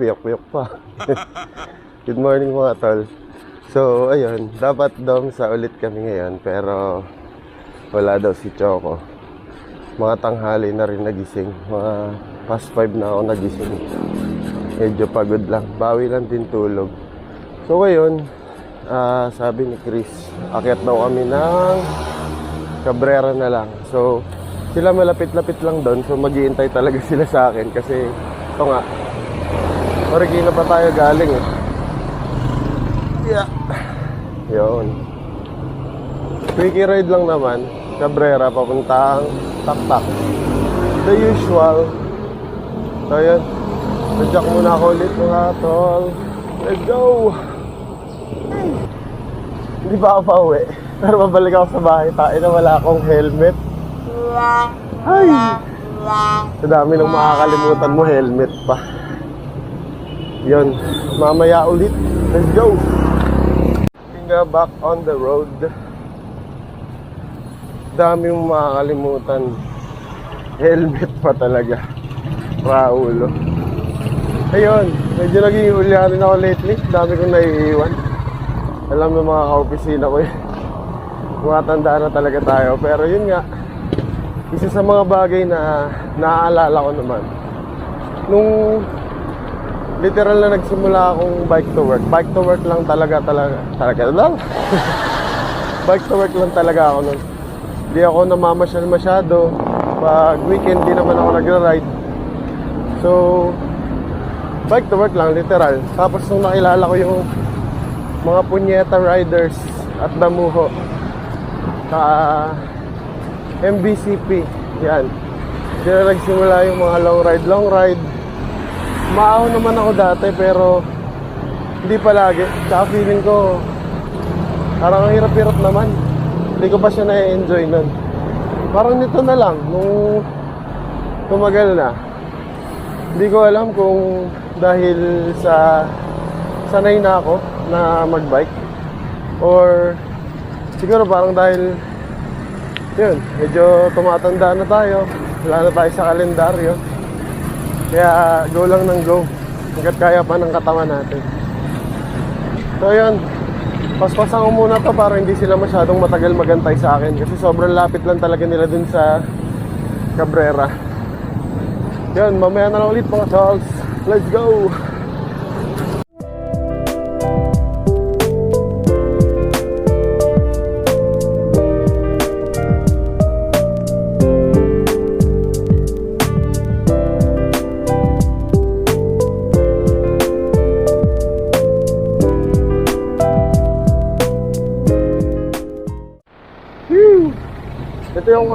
piyok-piyok pa. Good morning mga tol. So, ayun, dapat dom sa ulit kami ngayon, pero wala daw si Choco. Mga tanghali na rin nagising. Mga past 5 na ako nagising. Medyo pagod lang. Bawi lang din tulog. So, ngayon, ah, sabi ni Chris, akyat daw kami ng Cabrera na lang. So, sila malapit-lapit lang doon. So, maghihintay talaga sila sa akin kasi ito nga, Marikina pa tayo galing eh. Yeah. Yun. Quickie ride lang naman. Cabrera papuntang Taktak. The usual. So, yun. Nadyak muna ako ulit mga tol. Let's go! Hindi pa ako pauwi. Pero babalik ako sa bahay. Tayo na wala akong helmet. Ay! Sa dami nang makakalimutan mo, helmet pa. Yun. Mamaya ulit. Let's go! Nga back on the road. Dami mong makakalimutan. Helmet pa talaga. Raulo. Ayun. Medyo naging ulyanin ako lately. Dami kong naiiwan. Alam ng mga kaopisina ko eh. Tumatanda na talaga tayo. Pero yun nga, isa sa mga bagay na naaalala ko naman. Nung literal na nagsimula akong bike to work. Bike to work lang talaga, talaga, talaga lang. bike to work lang talaga ako nun. Hindi ako namamasyal masyado. Pag weekend, di naman ako nagra-ride. So, bike to work lang, literal. Tapos nung nakilala ko yung mga punyeta riders at damuho sa MBCP. Yan. Diyan na nagsimula yung mga long ride, long ride. Maaho naman ako dati pero hindi palagi. Tsaka feeling ko parang ang hirap-hirap naman. Hindi ko pa siya na-enjoy nun. Parang nito na lang, nung tumagal na. Hindi ko alam kung dahil sa sanay na ako na magbike or siguro parang dahil yun, medyo tumatanda na tayo. Wala na tayo sa kalendaryo. Kaya go lang ng go. Hanggat kaya pa ng katawan natin. So yun, paspasan ko muna to para hindi sila masyadong matagal magantay sa akin. Kasi sobrang lapit lang talaga nila dun sa Cabrera. Yun, mamaya na lang ulit mga Charles. Let's go!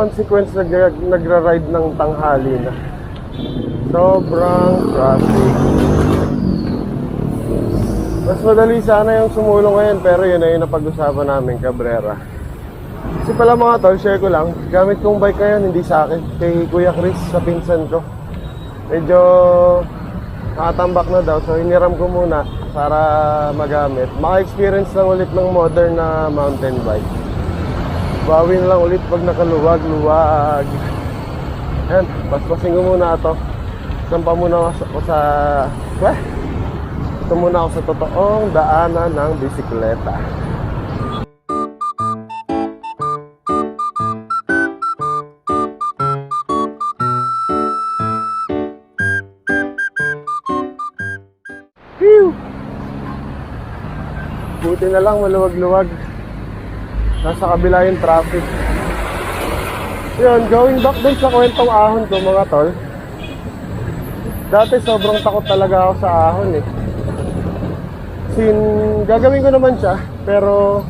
Consequence nag nagra-ride ng tanghali na. Sobrang traffic. Mas madali sana yung sumulong ngayon pero yun na yung napag-usapan namin, Cabrera. Kasi pala mga tol, share ko lang, gamit kong bike ngayon, hindi sa akin. Kay Kuya Chris, sa pinsan ko. Medyo nakatambak na daw, so hiniram ko muna para magamit. Maka-experience lang ulit ng modern na mountain bike. Bawi na lang ulit pag nakaluwag-luwag. Yan, paspasin ko muna ito. Sampa muna ako sa... Weh! Ito muna ako sa totoong daanan ng bisikleta. Phew! Buti na lang maluwag-luwag. Nasa kabila yung traffic. Yun, going back dun sa kwentong ahon ko mga tol. Dati sobrang takot talaga ako sa ahon eh. Sin, gagawin ko naman siya, pero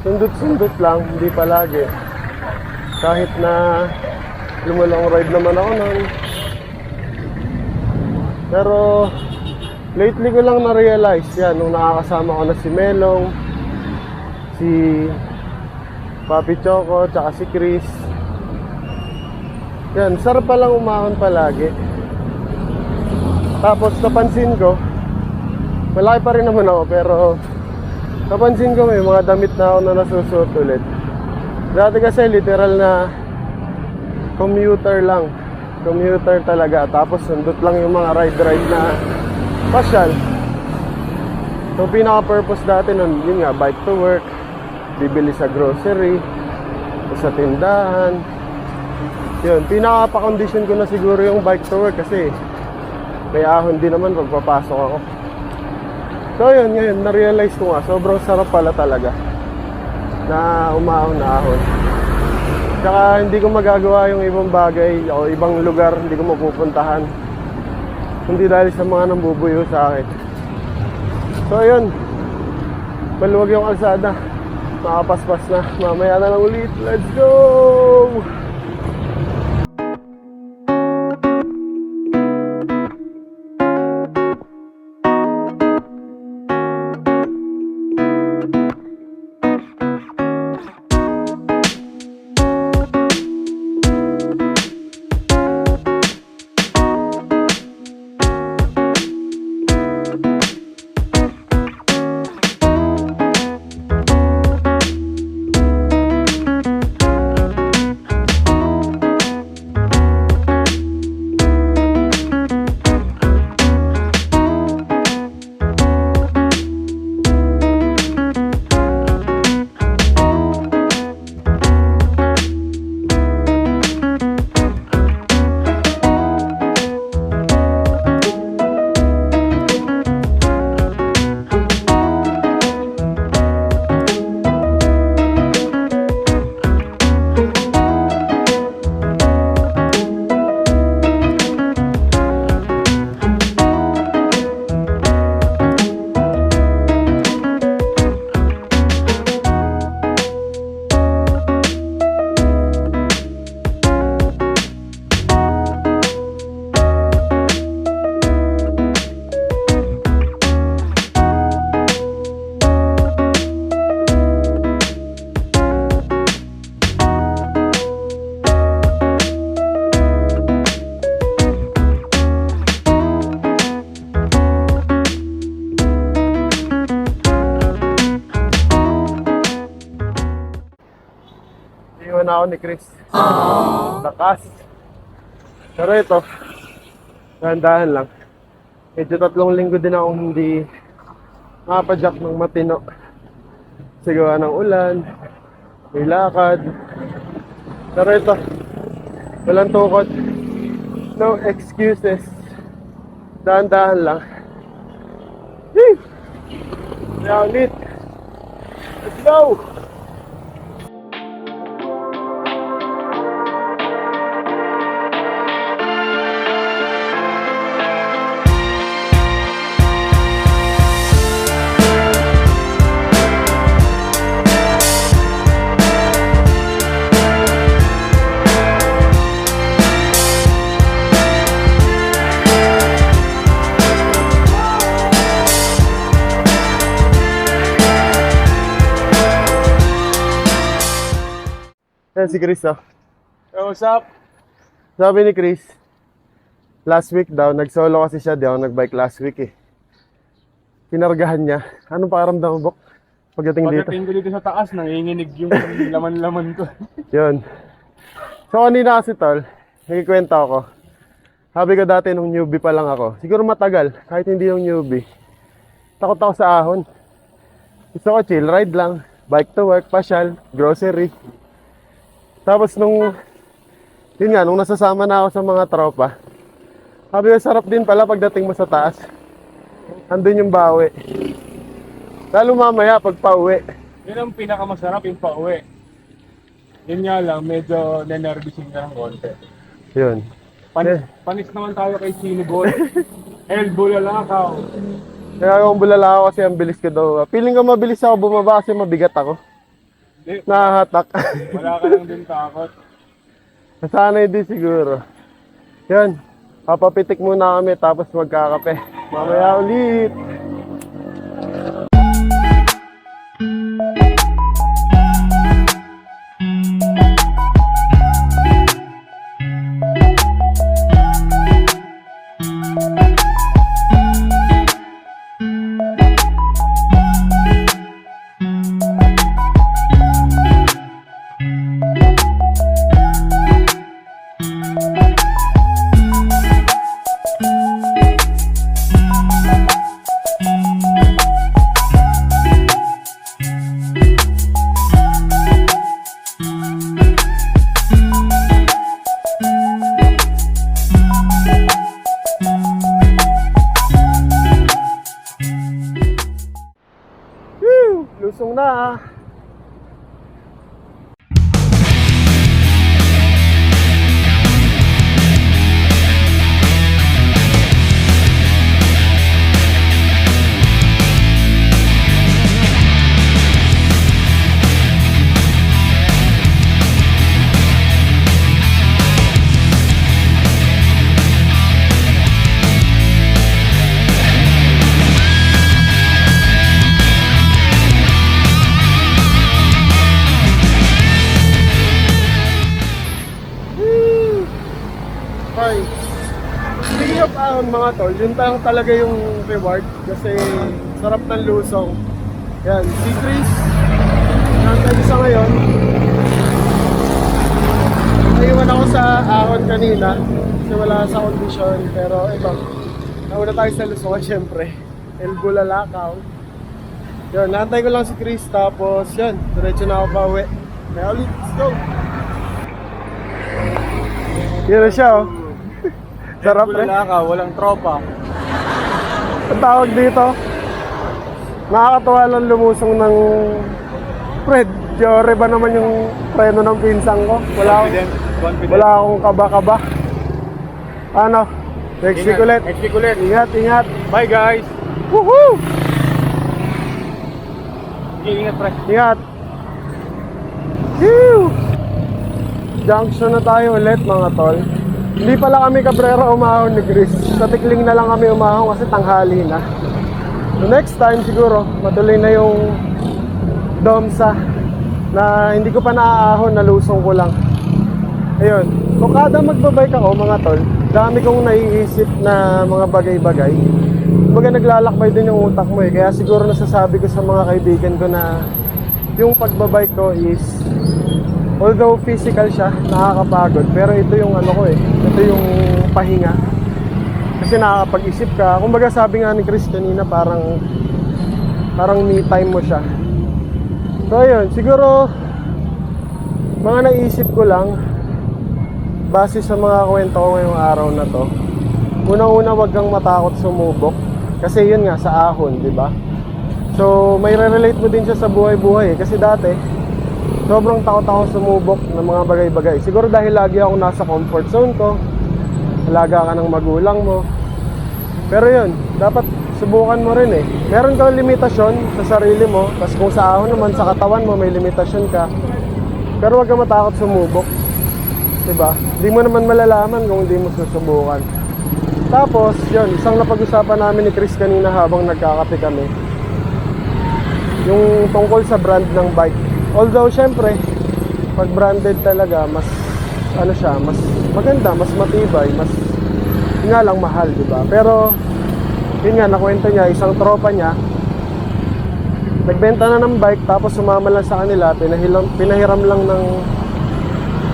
sundot-sundot lang, hindi palagi. Kahit na lumalong ride naman ako nun. Pero lately ko lang na-realize yan, nung nakakasama ko na si Melong, si Papi Choco, tsaka si Chris. Yan, sarap palang umahon palagi. Tapos napansin ko, malaki pa rin naman ako pero napansin ko may mga damit na ako na nasusuot ulit. Dati kasi literal na commuter lang. Commuter talaga. Tapos sundot lang yung mga ride-ride na pasyal. So, pinaka-purpose dati nun, yun nga, bike to work, bibili sa grocery, sa tindahan. Yun, pinaka-pa-condition ko na siguro yung bike to work kasi may ahon din naman pagpapasok ako. So, yun, ngayon, na-realize ko nga, sobrang sarap pala talaga na umahon na ahon. Tsaka hindi ko magagawa yung ibang bagay o ibang lugar, hindi ko mapupuntahan. Hindi dahil sa mga nambubuyo sa akin. So ayun, maluwag yung kalsada. Makapaspas na. Mamaya na lang ulit. Let's go! Ako ni Chris. Lakas. Pero ito, dahan-dahan lang. Medyo tatlong linggo din akong hindi makapadyak ng matino. Sigawa ng ulan, may lakad. Pero ito, walang tukot. No excuses. Dahan-dahan lang. Kaya ulit. Let's go! Yan si Chris oh. Hey, what's up? Sabi ni Chris, last week daw, nag-solo kasi siya, ako nag-bike last week eh. Kinargahan niya. Anong pakaramdam mo, Bok? Pagdating dito. Pagdating ko dito sa taas, nanginginig yung laman-laman ko. Yun. So kanina kasi tol, nagkikwento ako. Sabi ko dati nung newbie pa lang ako, siguro matagal, kahit hindi yung newbie. Takot ako sa ahon. Gusto ko chill, ride lang, bike to work, pasyal, grocery. Tapos nung, yun nga, nung nasasama na ako sa mga tropa, sabi ko, sarap din pala pagdating mo sa taas. Andun yung bawi. Lalo mamaya pag pauwi. Yun ang pinakamasarap yung pauwi. Yun nga lang, medyo nenervising ka ng konti. Yun. Panis, panis naman tayo kay Sinibol. Elbow lalakaw. Kaya kung bulala ako kasi ang bilis ko daw. Feeling ko mabilis ako bumaba kasi mabigat ako. Hindi, Nahahatak. wala ka lang din takot. Nasanay din siguro. Yan. Papapitik muna kami tapos magkakape. Mamaya ulit. Ahon mga tol, yun lang talaga yung reward kasi sarap ng lusong. Yan, si Chris, nandun sa ngayon. Naiwan ako sa ahon kanina kasi wala sa kondisyon pero iba. Nauna tayo sa lusungan syempre. El Bulalakaw. Yun, naantay ko lang si Chris tapos yun, diretso na ako pa uwi. Let's go! Yun na siya oh. Sarap rin. Wala ka, walang tropa. Ang tawag dito, nakakatuwa lang lumusong ng Fred. Jore ba naman yung preno ng pinsang ko? Wala akong, Confident. Confident. wala akong kaba-kaba. Ano? Next week ulit. Next week ulit. Ingat, ingat. Bye guys. Woohoo! Ingat pre. Ingat. Whew! Junction na tayo ulit mga tol. Hindi pala kami kabrera umahon ni Chris. Sa tikling na lang kami umahon kasi tanghali na. So next time siguro, matuloy na yung domsa na hindi ko pa naaahon, nalusong ko lang. Ayun, kung kada magbabike ako mga tol, dami kong naiisip na mga bagay-bagay. Kumbaga naglalakbay din yung utak mo eh. Kaya siguro nasasabi ko sa mga kaibigan ko na yung pagbabike ko is although physical siya, nakakapagod. Pero ito yung ano ko eh, ito yung pahinga. Kasi nakakapag-isip ka. Kumbaga sabi nga ni Chris kanina parang parang me time mo siya. So ayun, siguro mga naisip ko lang base sa mga kwento ko ngayong araw na to. Unang-una wag kang matakot sumubok kasi yun nga sa ahon, di ba? So may relate mo din siya sa buhay-buhay kasi dati sobrang takot ako sumubok ng mga bagay-bagay. Siguro dahil lagi ako nasa comfort zone ko, alaga ka ng magulang mo. Pero yun, dapat subukan mo rin eh. Meron kang limitasyon sa sarili mo, tapos kung sa ahon naman, sa katawan mo may limitasyon ka. Pero huwag kang matakot sumubok. Diba? Hindi mo naman malalaman kung hindi mo susubukan. Tapos, yun, isang napag-usapan namin ni Chris kanina habang nagkakape kami. Yung tungkol sa brand ng bike. Although, syempre, pag branded talaga, mas, ano siya, mas maganda, mas matibay, mas, nga lang mahal, di ba? Pero, yun nga, nakwento niya, isang tropa niya, nagbenta na ng bike, tapos sumama lang sa kanila, pinahiram, pinahiram lang ng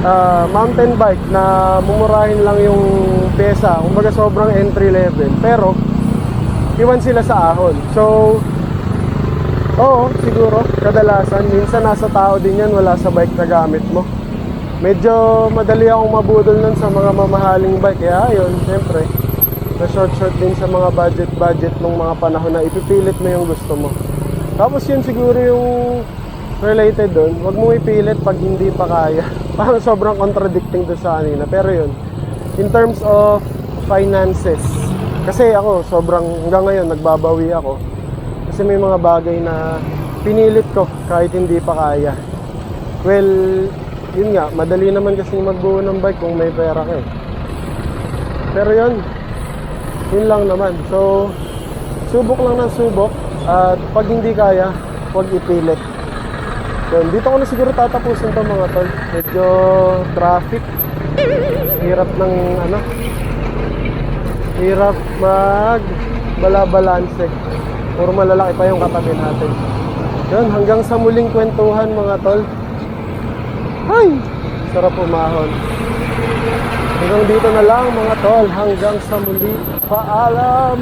ah, mountain bike na mumurahin lang yung pesa. Kumbaga sobrang entry level. Pero, iwan sila sa ahon. So, oo, siguro, kadalasan. Minsan nasa tao din yan, wala sa bike na gamit mo. Medyo madali akong mabudol nun sa mga mamahaling bike. Kaya yun, syempre, na short short din sa mga budget-budget nung mga panahon na ipipilit mo yung gusto mo. Tapos yun siguro yung related doon, wag mong ipilit pag hindi pa kaya. Parang sobrang contradicting doon sa kanina. Pero yun, in terms of finances, kasi ako sobrang hanggang ngayon nagbabawi ako. Kasi may mga bagay na pinilit ko kahit hindi pa kaya. Well, yun nga, madali naman kasi magbuo ng bike kung may pera ka eh. Pero yun, yun lang naman. So, subok lang ng subok. At pag hindi kaya, huwag ipilit. Yun, dito ko na siguro tatapusin to mga tol. Medyo traffic. Hirap ng ano. Hirap mag balabalanse. Puro malalaki pa yung katabi natin. Yun, hanggang sa muling kwentuhan mga tol. Ay! Sarap umahon. Hanggang dito na lang mga tol. Hanggang sa muli. Paalam!